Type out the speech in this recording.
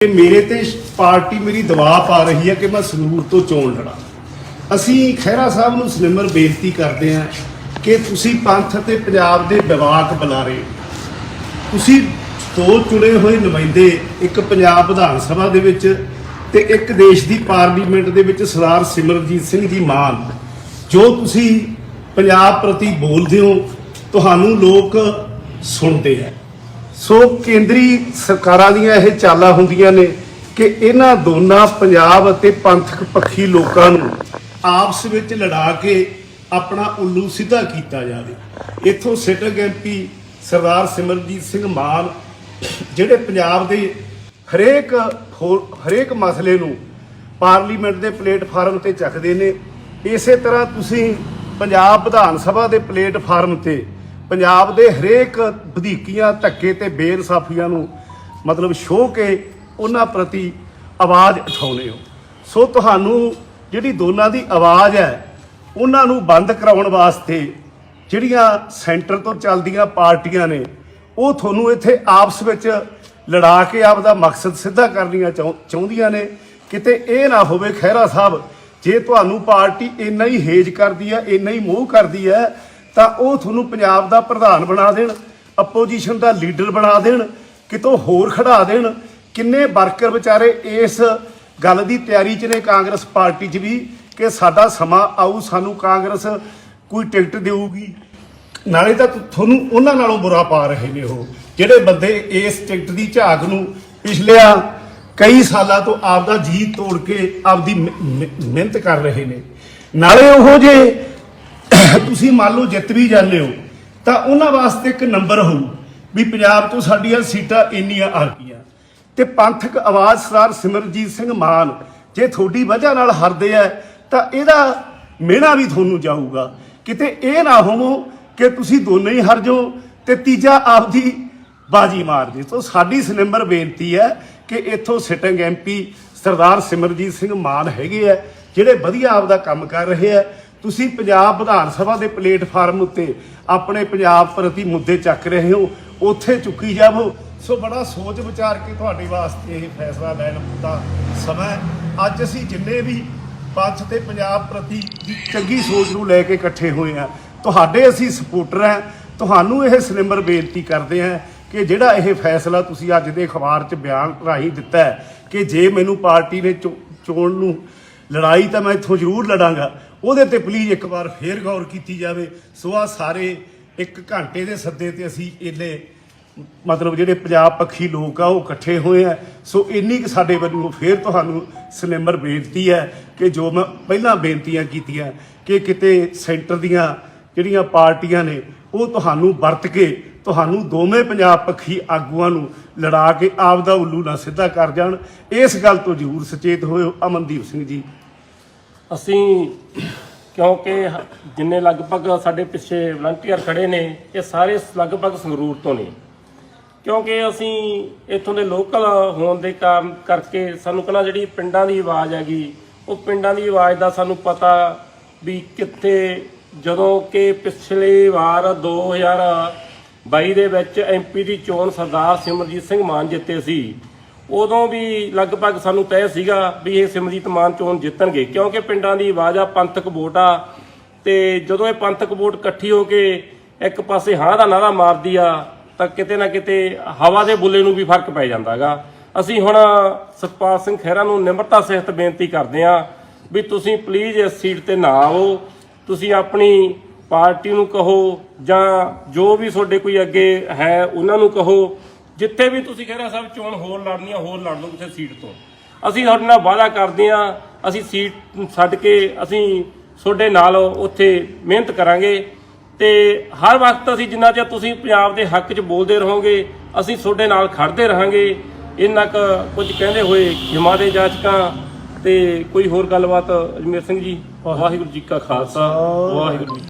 ਕਿ ਮੇਰੇ ਤੇ ਪਾਰਟੀ ਮੇਰੀ ਦਬਾਅ ਪਾ ਰਹੀ ਹੈ ਕਿ ਮੈਂ ਸੰਗਰੂਰ ਤੋਂ ਚੋਣ ਲੜਾਂ। ਅਸੀਂ ਖਹਿਰਾ ਸਾਹਿਬ ਨੂੰ ਸਨਿਮਰ ਬੇਨਤੀ ਕਰਦੇ ਹਾਂ ਕਿ ਤੁਸੀਂ ਪੰਥ ਅਤੇ ਪੰਜਾਬ ਦੇ ਵਿਵਾਕ ਬੁਲਾਰੇ। ਹੋ ਤੁਸੀਂ ਦੋ ਚੁਣੇ ਹੋਏ ਨੁਮਾਇੰਦੇ, ਇੱਕ ਪੰਜਾਬ ਵਿਧਾਨ ਸਭਾ ਦੇ ਵਿੱਚ ਤੇ ਇੱਕ ਦੇਸ਼ ਦੀ ਪਾਰਲੀਮੈਂਟ ਦੇ ਵਿੱਚ ਸਰਦਾਰ ਸਿਮਰਜੀਤ ਸਿੰਘ ਜੀ ਮਾਨ। ਜੋ ਤੁਸੀਂ ਪੰਜਾਬ ਪ੍ਰਤੀ ਬੋਲਦੇ ਹੋ, ਤੁਹਾਨੂੰ ਲੋਕ ਸੁਣਦੇ ਹੈ ਸੋ ਕੇਂਦਰੀ ਸਰਕਾਰਾਂ ਦੀਆਂ ਇਹ ਚਾਲਾਂ ਹੁੰਦੀਆਂ ਨੇ ਕਿ ਇਹਨਾਂ ਦੋਨਾਂ ਪੰਜਾਬ ਅਤੇ ਪੰਥਕ ਪੱਖੀ ਲੋਕਾਂ ਨੂੰ ਆਪਸ ਵਿੱਚ ਲੜਾ ਕੇ ਆਪਣਾ ਉੱਲੂ ਸਿੱਧਾ ਕੀਤਾ ਜਾਵੇ। ਇੱਥੋਂ ਸਿਟਕ ਐਮਪੀ ਸਰਦਾਰ ਸਿਮਰਜੀਤ ਸਿੰਘ ਮਾਨ ਜਿਹੜੇ ਪੰਜਾਬ ਦੇ ਹਰੇਕ ਹੋ- ਹਰੇਕ ਮਸਲੇ ਨੂੰ ਪਾਰਲੀਮੈਂਟ ਦੇ ਪਲੇਟਫਾਰਮ ਤੇ ਚੱਕਦੇ ਨੇ, ਇਸੇ ਤਰ੍ਹਾਂ ਤੁਸੀਂ ਪੰਜਾਬ ਵਿਧਾਨ ਸਭਾ ਦੇ ਪਲੇਟਫਾਰਮ ਤੇ ਪੰਜਾਬ ਦੇ ਹਰੇਕ ਵਧੀਕੀਆਂ, ਧੱਕੇ ਤੇ ਬੇਇਨਸਾਫੀਆਂ ਨੂੰ ਮਤਲਬ ਸ਼ੋਅ ਕੇ ਉਹਨਾਂ ਪ੍ਰਤੀ ਆਵਾਜ਼ ਉਠਾਉਂਦੇ ਹੋ। ਸੋ ਤੁਹਾਨੂੰ ਜਿਹੜੀ ਦੋਨਾਂ ਦੀ ਆਵਾਜ਼ ਹੈ, ਉਹਨਾਂ ਨੂੰ ਬੰਦ ਕਰਾਉਣ ਵਾਸਤੇ ਜਿਹੜੀਆਂ ਸੈਂਟਰ ਤੋਂ ਚੱਲਦੀਆਂ ਪਾਰਟੀਆਂ ਨੇ, ਉਹ ਤੁਹਾਨੂੰ ਇੱਥੇ ਆਪਸ ਵਿੱਚ ਲੜਾ ਕੇ ਆਪ ਦਾ ਮਕਸਦ ਸਿੱਧਾ ਕਰਨੀਆਂ ਚਾਹੁ- ਚਾਹੁੰਦੀਆਂ ਨੇ। ਕਿਤੇ ਇਹ ਨਾ ਹੋਵੇ ਖਹਿਰਾ ਸਾਹਿਬ, ਜੇ ਤੁਹਾਨੂੰ ਪਾਰਟੀ ਇੰਨਾ ਹੀ ਹੇਜ ਕਰਦੀ ਹੈ, ਇੰਨਾ ਹੀ ਮੋਹ ਕਰਦੀ ਹੈ ਤਾਂ ਉਹ ਤੁਹਾਨੂੰ ਪੰਜਾਬ ਦਾ ਪ੍ਰਧਾਨ ਬਣਾ ਦੇਣ ਆਪੋਜੀਸ਼ਨ ਦਾ ਲੀਡਰ ਬਣਾ ਦੇਣ, ਕਿਤੋਂ ਹੋਰ ਖੜਾ ਦੇਣ, ਕਿੰਨੇ ਵਰਕਰ ਵਿਚਾਰੇ ਇਸ ਗੱਲ ਦੀ ਤਿਆਰੀ 'ਚ ਨੇ ਕਾਂਗਰਸ ਪਾਰਟੀ 'ਚ ਵੀ, ਕਿ ਸਾਡਾ ਸਮਾਂ ਆਊ, ਸਾਨੂੰ ਕਾਂਗਰਸ ਕੋਈ ਟਿਕਟ ਦੇਊਗੀ। ਨਾਲੇ ਤਾਂ ਤੁਹਾਨੂੰ ਉਹਨਾਂ ਨਾਲੋਂ ਬੁਰਾ ਪਾ ਰਹੇ ਨੇ ਉਹ, ਜਿਹੜੇ ਬੰਦੇ ਇਸ ਟਿਕਟ ਦੀ ਝਾਕ ਨੂੰ ਪਿਛਲਿਆਂ ਕਈ ਸਾਲਾਂ ਤੋਂ ਆਪਦਾ ਜੀ ਤੋੜ ਕੇ ਆਪਦੀ ਮਿ- ਮਿ- ਮਿਹਨਤ ਕਰ ਰਹੇ ਨੇ। ਨਾਲੇ ਉਹ ਜੇ ਤੁਸੀਂ ਮੰਨ ਲਓ ਜਿੱਤ ਵੀ ਜਾਂਦੇ ਹੋ, ਤਾਂ ਉਹਨਾਂ ਵਾਸਤੇ ਇੱਕ ਨੰਬਰ ਹੋਊ ਵੀ ਪੰਜਾਬ ਤੋਂ ਸਾਡੀਆਂ ਸੀਟਾਂ ਇੰਨੀਆਂ ਆ ਗਈਆਂ ਤੇ ਪੰਥਕ ਆਵਾਜ਼ ਸਰਦਾਰ ਸਿਮਰਜੀਤ ਸਿੰਘ ਮਾਨ, ਜੇ ਤੁਹਾਡੀ ਵਜ੍ਹਾ ਨਾਲ ਹਰਦੇ ਆ, ਤਾਂ ਇਹਦਾ ਮਿਹਣਾ ਵੀ ਤੁਹਾਨੂੰ ਜਾਊਗਾ। ਕਿਤੇ ਇਹ ਨਾ ਹੋਵੋ ਕਿ ਤੁਸੀਂ ਦੋਨੇ ਹੀ ਹਰ ਜਾਓ ਤੇ ਤੀਜਾ ਆਪਦੀ ਬਾਜੀ ਮਾਰ ਦੇ ਸੋ ਸਾਡੀ ਸਨੰਬਰ ਬੇਨਤੀ ਹੈ ਕਿ ਇੱਥੋਂ ਸਿਟਿੰਗ ਐਮਪੀ ਸਰਦਾਰ ਸਿਮਰਜੀਤ ਸਿੰਘ ਮਾਨ ਹੈਗੇ ਆ, ਜਿਹੜੇ ਵਧੀਆ ਆਪਦਾ ਕੰਮ ਕਰ ਰਹੇ ਆ ਤੁਸੀਂ ਪੰਜਾਬ ਵਿਧਾਨ ਸਭਾ ਦੇ ਪਲੇਟਫਾਰਮ ਉੱਤੇ ਆਪਣੇ ਪੰਜਾਬ ਪ੍ਰਤੀ ਮੁੱਦੇ ਚੱਕ ਰਹੇ ਹੋ, ਉੱਥੇ ਚੁੱਕੀ ਜਾਵੋ। ਸੋ ਬੜਾ ਸੋਚ ਵਿਚਾਰ ਕੇ ਤੁਹਾਡੇ ਵਾਸਤੇ ਇਹ ਫੈਸਲਾ ਲੈਣ ਦਾ ਸਮਾਂ ਅੱਜ ਅਸੀਂ ਜਿੰਨੇ ਵੀ ਪੰਥ ਤੇ ਪੰਜਾਬ ਪ੍ਰਤੀ ਚੰਗੀ ਸੋਚ ਨੂੰ ਲੈ ਕੇ ਇਕੱਠੇ ਹੋਏ ਆ ਤੁਹਾਡੇ ਅਸੀਂ ਸਪੋਰਟਰ ਆ ਤੁਹਾਨੂੰ ਇਹ ਸਨਿਮਰ ਬੇਨਤੀ ਕਰਦੇ ਆ ਕਿ ਜਿਹੜਾ ਇਹ ਫੈਸਲਾ ਤੁਸੀਂ ਅੱਜ ਦੇ ਅਖਬਾਰ 'ਚ ਬਿਆਨ ਰਾਹੀਂ ਦਿੱਤਾ ਕਿ ਜੇ ਮੈਨੂੰ ਪਾਰਟੀ ਨੇ ਚੋ- ਚੋਣ ਨੂੰ ਲੜਾਈ ਤਾਂ ਮੈਂ ਇੱਥੋਂ ਜ਼ਰੂਰ ਲੜਾਂਗਾ ਉਹਦੇ ਤੇ ਪਲੀਜ਼ ਇੱਕ ਵਾਰ ਫੇਰ ਗੌਰ ਕੀਤੀ ਜਾਵੇ। ਸੋ ਆ ਸਾਰੇ ਇੱਕ ਘੰਟੇ ਦੇ ਸੱਦੇ ਤੇ ਅਸੀਂ ਇਹਨੇ ਮਤਲਬ ਜਿਹੜੇ ਪੰਜਾਬ ਪੱਖੀ ਲੋਕ ਆ, ਉਹ ਇਕੱਠੇ ਹੋਏ ਆ। ਸੋ ਇੰਨੀ ਕਿ ਸਾਡੇ ਵੱਲੋਂ ਫੇਰ ਤੁਹਾਨੂੰ ਸਨੇਮਰ ਬੇਨਤੀ ਹੈ ਕਿ ਜੋ ਮੈਂ ਪਹਿਲਾਂ ਬੇਨਤੀਆਂ ਕੀਤੀਆਂ ਕਿ ਕਿਤੇ ਸੈਂਟਰ ਦੀਆਂ ਜਿਹੜੀਆਂ ਪਾਰਟੀਆਂ ਨੇ, ਉਹ ਤੁਹਾਨੂੰ ਵਰਤ ਕੇ ਤੁਹਾਨੂੰ ਦੋਵੇਂ ਪੰਜਾਬ ਪੱਖੀ ਆਗੂਆਂ ਨੂੰ ਲੜਾ ਕੇ ਆਪ ਦਾ ਉੱਲੂ ਨਾ ਸਿੱਧਾ ਕਰ ਜਾਣ। ਇਸ ਗੱਲ ਤੋਂ ਜ਼ਰੂਰ ਸੁਚੇਤ ਹੋਇਓ। ਅਮਨਦੀਪ ਸਿੰਘ ਜੀ ਅਸੀਂ ਕਿਉਂਕਿ ਹ- ਜਿੰਨੇ ਲਗਭਗ ਸਾਡੇ ਪਿੱਛੇ ਵਲੰਟੀਅਰ ਖੜੇ ਨੇ, ਇਹ ਸਾਰੇ ਲਗਭਗ ਸੰਗਰੂਰ ਤੋਂ ਨੇ। ਕਿਉਂਕਿ ਅਸੀਂ ਇੱਥੋਂ ਦੇ ਲੋਕਲ ਹੋਣ ਦੇ ਕਾਰਨ ਕਰਕੇ ਸਾਨੂੰ ਕਹਿੰਦਾ ਜਿਹੜੀ ਪਿੰਡਾਂ ਦੀ ਆਵਾਜ਼ ਹੈਗੀ, ਉਹ ਪਿੰਡਾਂ ਦੀ ਆਵਾਜ਼ ਦਾ ਸਾਨੂੰ ਪਤਾ ਵੀ ਕਿੱਥੇ, ਜਦੋਂ ਕਿ ਪਿਛਲੀ ਵਾਰ 2022 ਦੇ ਵਿੱਚ ਐਮਪੀ ਦੀ ਚੋਣ ਸਰਦਾਰ ਸਿਮਰਜੀਤ ਸਿੰਘ ਮਾਨ ਜਿੱਤੇ ਸੀ। ਉਦੋਂ ਵੀ ਲਗਭਗ ਸਾਨੂੰ ਤੈਅ ਸੀਗਾ ਵੀ ਇਹ ਸਿਮਰਜੀਤ ਮਾਨ ਚੋਣ ਜਿੱਤਣਗੇ, ਕਿਉਂਕਿ ਪਿੰਡਾਂ ਦੀ ਆਵਾਜ਼ ਆ, ਪੰਥਕ ਵੋਟ ਆ, ਤੇ ਜਦੋਂ ਇਹ ਪੰਥਕ ਵੋਟ ਇਕੱਠੀ ਹੋ ਕੇ ਇੱਕ ਪਾਸੇ ਹਾਂ ਦਾ ਨਾਰਾ ਮਾਰਦੀ ਆ, ਤਾਂ ਕਿਤੇ ਨਾ ਕਿਤੇ ਹਵਾ ਦੇ ਬੁੱਲੇ ਨੂੰ ਵੀ ਫ਼ਰਕ ਪੈ ਜਾਂਦਾਗਾ ਅਸੀਂ ਹੁਣ ਸਤਪਾਲ ਸਿੰਘ ਖਹਿਰਾ ਨੂੰ ਨਿਮਰਤਾ ਸਹਿਤ ਬੇਨਤੀ ਕਰਦੇ ਆ ਵੀ ਤੁਸੀਂ ਪਲੀਜ਼ ਇਸ ਸੀਟ ਤੇ ਨਾ ਆਓ, ਤੁਸੀਂ ਆਪਣੀ ਪਾਰਟੀ ਨੂੰ ਕਹੋ ਜਾਂ ਜੋ ਵੀ ਤੁਹਾਡੇ ਕੋਈ ਅੱਗੇ ਹੈ, ਉਹਨਾਂ ਨੂੰ ਕਹੋ। ਜਿੱਥੇ ਵੀ ਤੁਸੀਂ ਖਹਿਰਾ ਸਾਹਿਬ ਚੋਣ ਹੋਰ ਲੜਨੀ ਆ ਹੋਰ ਲੜ ਲਓ ਕਿਸੇ ਸੀਟ ਤੋਂ। ਅਸੀਂ ਤੁਹਾਡੇ ਨਾਲ ਵਾਅਦਾ ਕਰਦੇ ਆ ਅਸੀਂ ਸੀਟ ਛੱਡ ਕੇ ਅਸੀਂ ਤੁਹਾਡੇ ਨਾਲ ਉੱਥੇ ਮਿਹਨਤ ਕਰਾਂਗੇ ਤੇ ਹਰ ਵਕਤ ਅਸੀਂ ਜਿੰਨਾ ਚਿਰ ਤੁਸੀਂ ਪੰਜਾਬ ਦੇ ਹੱਕ 'ਚ ਬੋਲਦੇ ਰਹੋਗੇ ਅਸੀਂ ਤੁਹਾਡੇ ਨਾਲ ਖੜਦੇ ਰਹਾਂਗੇ। ਇੰਨਾ ਕੁ ਕੁਝ ਕਹਿੰਦੇ ਹੋਏ ਜਮਾ ਦੇ ਜਾਚਕਾਂ ਤੇ ਕੋਈ ਹੋਰ ਗੱਲਬਾਤ ਅਜਮੇਰ ਸਿੰਘ ਜੀ ਵਾਹਿਗੁਰੂ ਜੀ ਕਾ ਖਾਲਸਾ ਵਾਹਿਗੁਰੂ